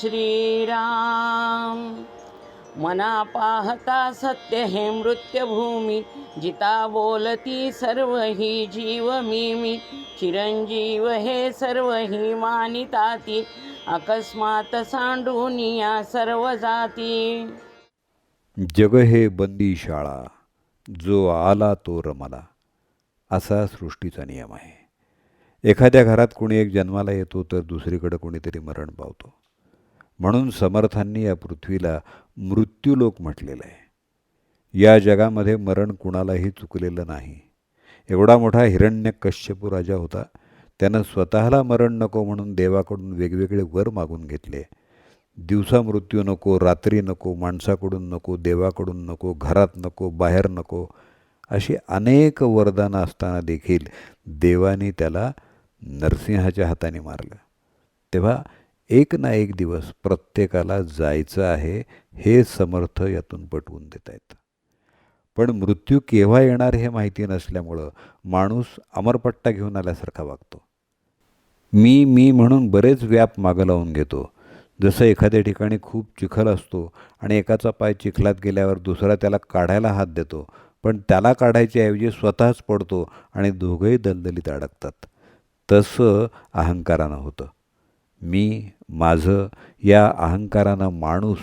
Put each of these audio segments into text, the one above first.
श्रीराम। मना पाहता सत्य हे मृत्यभूमी जिता बोलती सर्व ही जीव मी मी चिरंजीव हे सर्व ही मानिताती अकस्मात सांडून या सर्व जाती. जग हे बंदी शाळा जो आला तो रमला असा सृष्टीचा नियम आहे. एखाद्या घरात कोणी एक जन्माला येतो तर दुसरीकडे कोणीतरी मरण पावतो. म्हणून समर्थांनी या पृथ्वीला मृत्यूलोक म्हटलेलं आहे. या जगामध्ये मरण कुणालाही चुकलेलं नाही. एवढा मोठा हिरण्य कश्यपू राजा होता. त्यानं स्वतःला मरण नको म्हणून देवाकडून वेगवेगळे वर मागून घेतले. दिवसा मृत्यू नको रात्री नको माणसाकडून नको देवाकडून नको घरात नको बाहेर नको अशी अनेक वरदानं असताना देखील देवाने त्याला नरसिंहाच्या हाताने मारलं. तेव्हा एक ना एक दिवस प्रत्येकाला जायचं आहे हे समर्थ यातून पटवून देत आहेत पण मृत्यू केव्हा येणार हे माहिती नसल्यामुळं माणूस अमरपट्टा घेऊन आल्यासारखा वागतो. मी मी म्हणून बरेच व्याप मागं लावून घेतो. जसं एखाद्या ठिकाणी खूप चिखल असतो आणि एकाचा पाय चिखलात गेल्यावर दुसरा त्याला काढायला हात देतो पण त्याला काढायच्याऐवजी स्वतःच पडतो आणि दोघंही दलदलीत अडकतात. तसं अहंकारानं होतं. मी माझं या अहंकारानं माणूस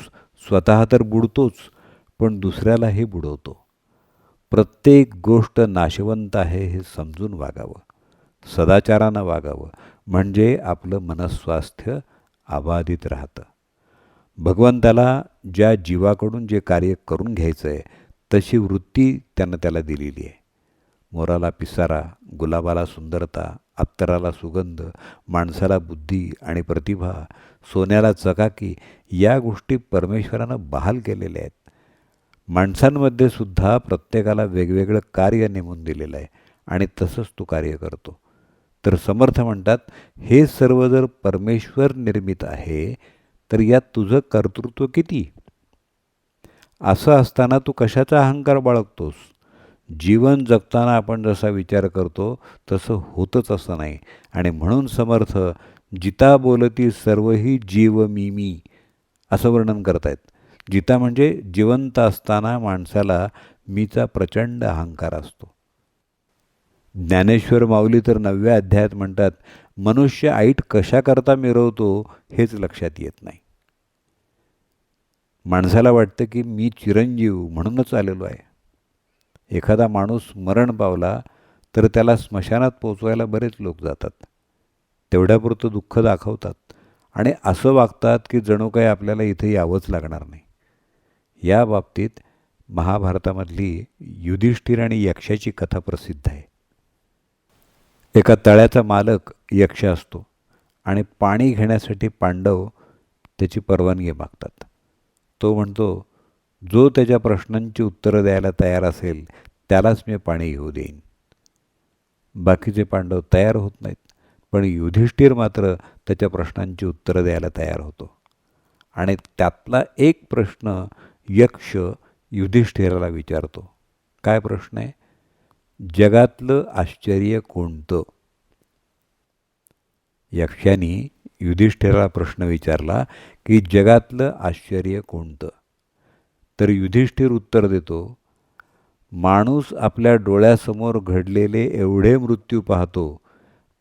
स्वतः तर बुडतोच पण दुसऱ्यालाही बुडवतो. प्रत्येक गोष्ट नाशवंत आहे हे समजून वागावं. सदाचारानं वागावं. म्हणजे आपलं मनस्वास्थ्य अबाधित राहतं. भगवंताला ज्या जीवाकडून जे कार्य करून घ्यायचं आहे तशी वृत्ती त्यानं त्याला दिलेली आहे. मोराला पिसारा गुलाबाला सुंदरता अत्तराला सुगंध माणसाला बुद्धी आणि प्रतिभा सोन्याला चकाकी या गोष्टी परमेश्वरानं बहाल केलेल्या आहेत. माणसांमध्ये सुद्धा प्रत्येकाला वेगवेगळं कार्य नेमून दिलेलं आहे आणि तसंच तो कार्य करतो. तर समर्थ म्हणतात हे सर्व जर परमेश्वर निर्मित आहे तर यात तुझं कर्तृत्व किती? असं असताना तू कशाचा अहंकार बाळगतोस? जीवन जगताना आपण जसा विचार करतो तसं होतच असं नाही. आणि म्हणून समर्थ जिता बोलती सर्वही जीव मी मी असं वर्णन करतायत. जिता म्हणजे जिवंत असताना माणसाला मीचा प्रचंड अहंकार असतो. ज्ञानेश्वर माऊली तर नवव्या अध्यायात म्हणतात मनुष्य ऐट कशाकरता मिरवतो हेच लक्षात येत नाही. माणसाला वाटतं की मी चिरंजीव म्हणूनच आलेलो आहे. एखादा माणूस मरण पावला तर त्याला स्मशानात पोचवायला बरेच लोक जातात. तेवढ्यापुरतं दुःख दाखवतात आणि असं वागतात की जणू काही आपल्याला इथे यावंच लागणार नाही. या बाबतीत महाभारतामधली युधिष्ठिर आणि यक्षाची कथा प्रसिद्ध आहे. एका तळ्याचा मालक यक्ष असतो आणि पाणी घेण्यासाठी पांडव त्याची परवानगी मागतात. तो म्हणतो जो त्याच्या प्रश्नांची उत्तरं द्यायला तयार असेल त्यालाच मी पाणी घेऊ देईन. बाकीचे पांडव तयार होत नाहीत पण युधिष्ठिर मात्र त्याच्या प्रश्नांची उत्तरं द्यायला तयार होतो. आणि त्यातला एक प्रश्न यक्ष युधिष्ठिराला विचारतो. काय प्रश्न आहे? जगातलं आश्चर्य कोणतं? यक्षाने युधिष्ठिराला प्रश्न विचारला की जगातलं आश्चर्य कोणतं? तर युधिष्ठिर उत्तर देतो माणूस आपल्या डोळ्यासमोर घडलेले एवढे मृत्यू पाहतो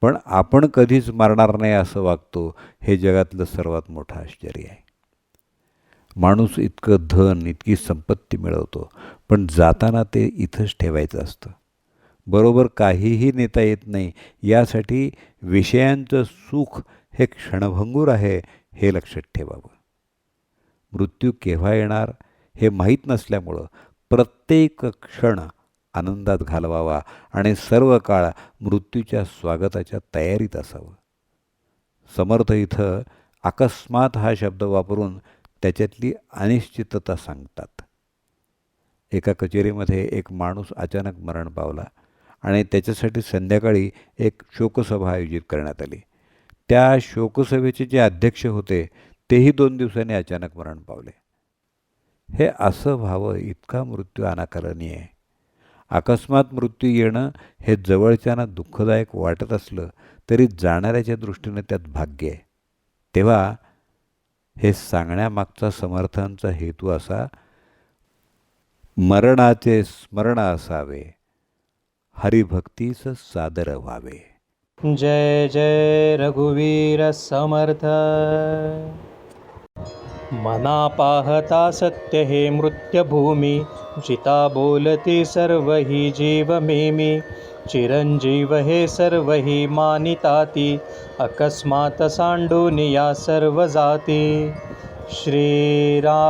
पण आपण कधीच मारणार नाही असं वागतो हे जगातलं सर्वात मोठं आश्चर्य आहे. माणूस इतकं धन इतकी संपत्ती मिळवतो पण जाताना ते इथंच ठेवायचं असतं. बरोबर काहीही नेता येत नाही यासाठी विषयांचं सुख हे क्षणभंगूर आहे हे लक्षात ठेवावं. मृत्यू केव्हा येणार? हे माहीत नसल्यामुळं प्रत्येक क्षण आनंदात घालवावा आणि सर्व काळ मृत्यूच्या स्वागताच्या तयारीत असावं. समर्थ इथं अकस्मात हा शब्द वापरून त्याच्यातली अनिश्चितता सांगतात. एका कचेरीमध्ये एक माणूस अचानक मरण पावला आणि त्याच्यासाठी संध्याकाळी एक शोकसभा आयोजित करण्यात आली. त्या शोकसभेचे जे अध्यक्ष होते तेही दोन दिवसांनी अचानक मरण पावले. हे असं व्हावं इतका मृत्यू अनाकलनीय आहे. अकस्मात मृत्यू येणं हे जवळच्यांना दुःखदायक वाटत असलं तरी जाणाऱ्याच्या दृष्टीनं त्यात भाग्य आहे. तेव्हा हे सांगण्यामागचा समर्थांचा हेतू असा मरणाचे स्मरण असावे हरिभक्तीस सादर व्हावे. जय जय रघुवीर समर्थ! मना पाहता सत्य हे मृत्यभूमी जिता बोलती सर्व ही जीव मेमी चिरंजीव हे सर्व ही मानिताती अकस्मात सांडून या सर्व जाती. श्रीरा